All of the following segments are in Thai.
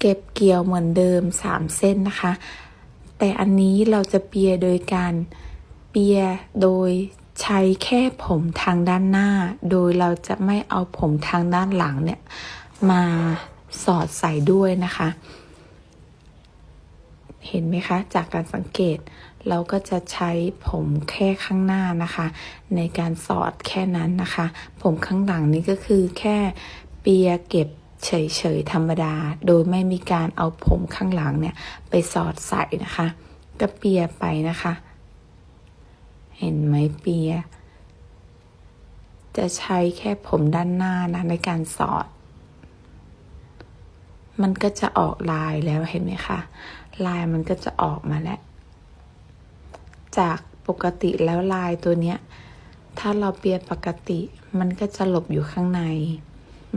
เก็บเกี่ยวเหมือนเดิม 3 เส้นนะคะ แต่อันนี้เราจะเปียโดยการเปียโดยใช้แค่ผมทางด้านหน้า โดยเราจะไม่เอาผมทางด้านหลังเนี่ยมาสอดใส่ด้วยนะคะ เห็นไหมคะ จากการสังเกตเราก็จะใช้ผมแค่ข้างหน้านะคะ ในการสอดแค่นั้นนะคะ ผมข้างหลังนี้ก็คือแค่เปียเก็บ เฉยๆธรรมดา โดยไม่มีการเอาผมข้างหลังเนี่ยไปสอดใส่นะคะก็เปียไปนะคะ เห็นไหมเปีย จะใช้แค่ผมด้านหน้านะในการสอด มันก็จะออกลายแล้วเห็นไหมคะลายมันก็จะออกมาแล้ว จากปกติแล้วลายตัวเนี้ย ถ้าเราเปียปกติมันก็จะหลบอยู่ข้างใน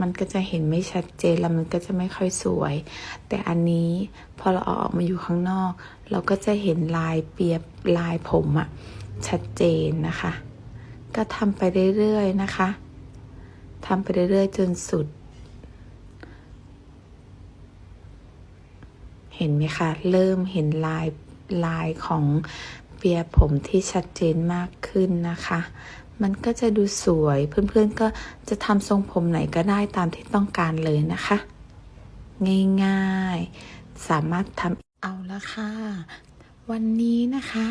มันก็จะเห็นไม่ชัดเจนแล้วมันก็จะไม่ค่อยสวย แต่อันนี้พอเราเอาออกมาอยู่ข้างนอก เราก็จะเห็นลายเปียบลายผมอะชัดเจนนะคะ ก็ทำไปเรื่อยๆนะคะทำไปเรื่อยๆจนสุด เห็นไหมคะ เริ่มเห็นลายลายของเปียผมที่ชัดเจนมากขึ้นนะคะ มันก็จะดูสวย เพื่อนๆก็จะทำทรงผมไหนก็ได้ตามที่ต้องการเลยนะคะ ง่ายๆ สามารถทำเอาละค่ะ วันนี้นะคะ